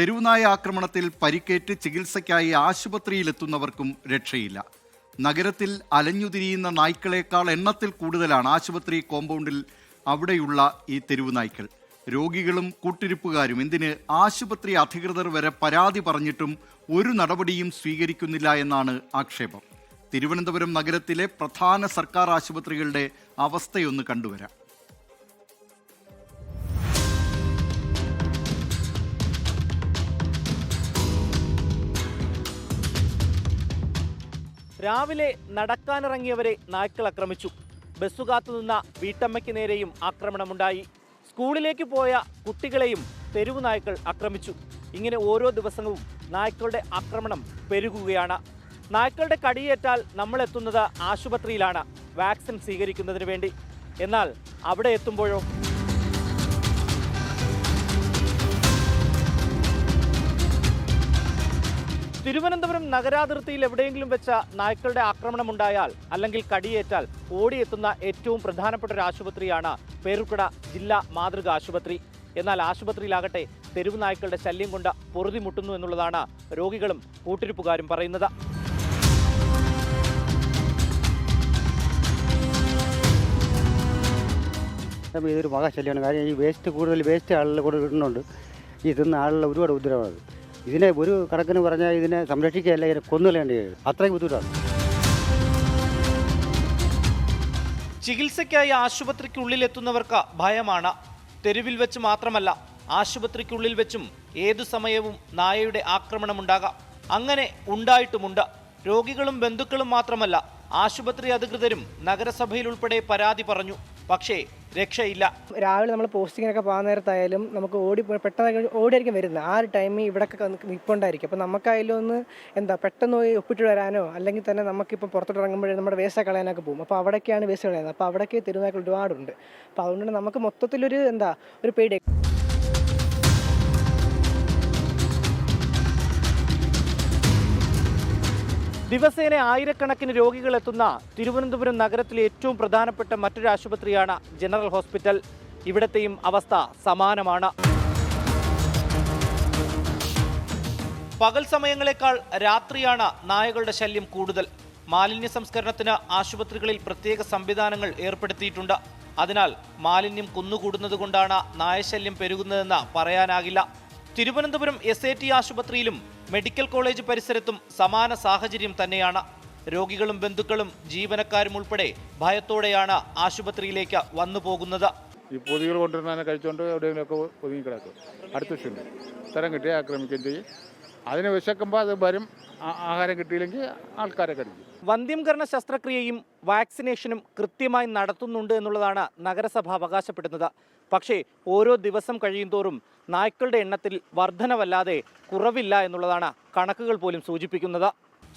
തെരുവുനായ ആക്രമണത്തിൽ പരിക്കേറ്റ് ചികിത്സയ്ക്കായി ആശുപത്രിയിലെത്തുന്നവർക്കും രക്ഷയില്ല. നഗരത്തിൽ അലഞ്ഞുതിരിയുന്ന നായ്ക്കളേക്കാൾ എണ്ണത്തിൽ കൂടുതലാണ് ആശുപത്രി കോമ്പൗണ്ടിൽ അവിടെയുള്ള ഈ തെരുവുനായ്ക്കൾ. രോഗികളും കൂട്ടിരിപ്പുകാരും എന്തിന് ആശുപത്രി അധികൃതർ വരെ പരാതി പറഞ്ഞിട്ടും ഒരു നടപടിയും സ്വീകരിക്കുന്നില്ല എന്നാണ് ആക്ഷേപം. തിരുവനന്തപുരം നഗരത്തിലെ പ്രധാന സർക്കാർ ആശുപത്രികളുടെ അവസ്ഥയൊന്ന് കണ്ടുവരാം. രാവിലെ നടക്കാനിറങ്ങിയവരെ നായ്ക്കൾ ആക്രമിച്ചു. ബസ്സു കാത്തുനിന്ന വീട്ടമ്മയ്ക്ക് നേരെയും ആക്രമണമുണ്ടായി. സ്കൂളിലേക്ക് പോയ കുട്ടികളെയും തെരുവു നായ്ക്കൾ ആക്രമിച്ചു. ഇങ്ങനെ ഓരോ ദിവസവും നായ്ക്കളുടെ ആക്രമണം പെരുകുകയാണ്. നായ്ക്കളുടെ കടിയേറ്റാൽ നമ്മൾ എത്തുന്നത് ആശുപത്രിയിലാണ്. വാക്സിൻ സ്വീകരിക്കുന്നതിന് വേണ്ടി. എന്നാൽ അവിടെ എത്തുമ്പോഴോ? തിരുവനന്തപുരം നഗരാതിർത്തിയിൽ എവിടെയെങ്കിലും വെച്ച നായ്ക്കളുടെ ആക്രമണം ഉണ്ടായാൽ അല്ലെങ്കിൽ കടിയേറ്റാൽ ഓടിയെത്തുന്ന ഏറ്റവും പ്രധാനപ്പെട്ട ഒരു ആശുപത്രിയാണ് പേരുക്കട ജില്ലാ മാതൃക ആശുപത്രി. എന്നാൽ ആശുപത്രിയിലാകട്ടെ തെരുവ് നായ്ക്കളുടെ ശല്യം കൊണ്ട് പൊറുതിമുട്ടുന്നു എന്നുള്ളതാണ് രോഗികളും കൂട്ടിരിപ്പുകാരും പറയുന്നത്. ഇതൊരു മഹാശല്യമാണ്. കാര്യം ഈ വേസ്റ്റ് കൂടുതൽ വേസ്റ്റ് ആളുകൾ കൂടെ ഇടുന്നുണ്ട്. ഈ തിന്ന ആളുള്ള ഒരുപാട് ഉത്തരവാണ് ഇതിനെ ഒരു കണക്കിന് പറഞ്ഞാൽ ഇതിനെ സംരക്ഷിക്കുകയല്ല ഇതിനെ കൊന്നുകളയേണ്ടി വരും. അത്രയും ബുദ്ധിമുട്ടാണ്. ചികിത്സയ്ക്കായി ആശുപത്രിക്കുള്ളിലെത്തുന്നവർക്ക് ഭയമാണ്. തെരുവിൽ വെച്ച് മാത്രമല്ല ആശുപത്രിക്കുള്ളിൽ വെച്ചും ഏതു സമയവും നായയുടെ ആക്രമണമുണ്ടാകാം അങ്ങനെ ഉണ്ടായിട്ടുമുണ്ട്. രോഗികളും ബന്ധുക്കളും മാത്രമല്ല ആശുപത്രി അധികൃതരും നഗരസഭയിൽ ഉൾപ്പെടെ പരാതി പറഞ്ഞു. പക്ഷേ രക്ഷയില്ല. രാവിലെ നമ്മൾ പോസ്റ്റിങ്ങിനൊക്കെ പോകാൻ നേരത്തായാലും നമുക്ക് ഓടി പെട്ടെന്ന് ഓടിയായിരിക്കും വരുന്നത്. ആ ഒരു ടൈമിൽ ഇവിടെയൊക്കെ നിൽപ്പുണ്ടായിരിക്കും അപ്പോൾ നമുക്കായാലും ഒന്ന് എന്താ പെട്ടെന്ന് പോയി ഒപ്പിട്ട് വരാനോ അല്ലെങ്കിൽ തന്നെ നമുക്കിപ്പോൾ പുറത്തോട്ട് ഇറങ്ങുമ്പോഴേ നമ്മുടെ വേസ്റ്റ് കളയാനൊക്കെ പോകും. അപ്പോൾ അവിടേക്കാണ് വേസ്റ്റ് കളയുന്നത്. അപ്പോൾ അവിടേക്ക് തെരുവുനായ്ക്കൾ ഒരുപാടുണ്ട്. അപ്പോൾ അതുകൊണ്ട് നമുക്ക് മൊത്തത്തിലൊരു എന്താ ഒരു പേടി. ദിവസേന ആയിരക്കണക്കിന് രോഗികൾ എത്തുന്ന തിരുവനന്തപുരം നഗരത്തിലെ ഏറ്റവും പ്രധാനപ്പെട്ട മറ്റൊരു ആശുപത്രിയാണ് ജനറൽ ഹോസ്പിറ്റൽ. ഇവിടത്തെയും അവസ്ഥ സമാനമാണ്. പകൽ സമയങ്ങളെക്കാൾ രാത്രിയാണ് നായകളുടെ ശല്യം കൂടുതൽ. മാലിന്യ സംസ്കരണത്തിന് ആശുപത്രികളിൽ പ്രത്യേക സംവിധാനങ്ങൾ ഏർപ്പെടുത്തിയിട്ടുണ്ട്. അതിനാൽ മാലിന്യം കുന്നുകൂടുന്നത് കൊണ്ടാണ് നായശല്യം പെരുകുന്നതെന്ന് പറയാനാകില്ല. തിരുവനന്തപുരം എസ് ആശുപത്രിയിലും മെഡിക്കൽ കോളേജ് പരിസരത്തും സമാന സാഹചര്യം തന്നെയാണ്. രോഗികളും ബന്ധുക്കളും ജീവനക്കാരും ഉൾപ്പെടെ ഭയത്തോടെയാണ് ആശുപത്രിയിലേക്ക് വന്നു പോകുന്നത് ഈ പൊതികൾ കൊണ്ടുവരുന്ന കഴിച്ചുകൊണ്ട് എവിടെയെങ്കിലുമൊക്കെ ഒതുങ്ങി കിടക്കും അടുത്ത സ്ഥലം കിട്ടിയാൽ ആക്രമിക്കുകയും ചെയ്യും. അതിന് വിശക്കുമ്പോൾ അത് വരും ആഹാരം കിട്ടിയില്ലെങ്കിൽ ആൾക്കാരെ കഴിക്കും വന്ധ്യംകരണ ശസ്ത്രക്രിയയും വാക്സിനേഷനും കൃത്യമായി നടത്തുന്നുണ്ട് എന്നുള്ളതാണ് നഗരസഭ അവകാശപ്പെടുന്നത്. പക്ഷേ ഓരോ ദിവസം കഴിയുന്തോറും നായ്ക്കളുടെ എണ്ണത്തിൽ വർധനവല്ലാതെ കുറവില്ല എന്നുള്ളതാണ് കണക്കുകൾ പോലും സൂചിപ്പിക്കുന്നത്.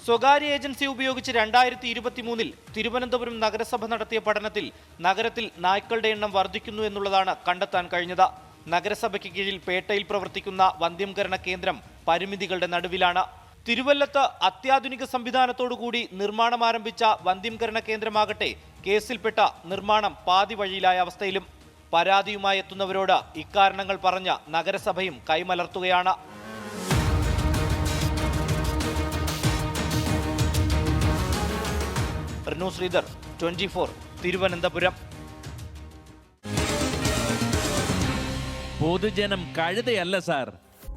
സ്വകാര്യ ഏജൻസി ഉപയോഗിച്ച് രണ്ടായിരത്തി ഇരുപത്തി മൂന്നിൽ തിരുവനന്തപുരം നഗരസഭ നടത്തിയ പഠനത്തിൽ നഗരത്തിൽ നായ്ക്കളുടെ എണ്ണം വർദ്ധിക്കുന്നു എന്നുള്ളതാണ് കണ്ടെത്താൻ കഴിഞ്ഞത്. നഗരസഭയ്ക്ക് കീഴിൽ പേട്ടയിൽ പ്രവർത്തിക്കുന്ന വന്ധ്യംകരണ കേന്ദ്രം പരിമിതികളുടെ നടുവിലാണ്. തിരുവല്ലത്ത് അത്യാധുനിക സംവിധാനത്തോടുകൂടി നിർമ്മാണം ആരംഭിച്ച വന്ധ്യംകരണ കേന്ദ്രമാകട്ടെ കേസിൽപ്പെട്ട നിർമ്മാണം പാതി വഴിയിലായ അവസ്ഥയിലും പരാതിയുമായി എത്തുന്നവരോട് ഇക്കാരണങ്ങൾ പറഞ്ഞ നഗരസഭയും കൈമലർത്തുകയാണ്. Rinu Sridhar twenty four Thiruvananthapuram. പൊതുജനം കഴുതയല്ല സാർ.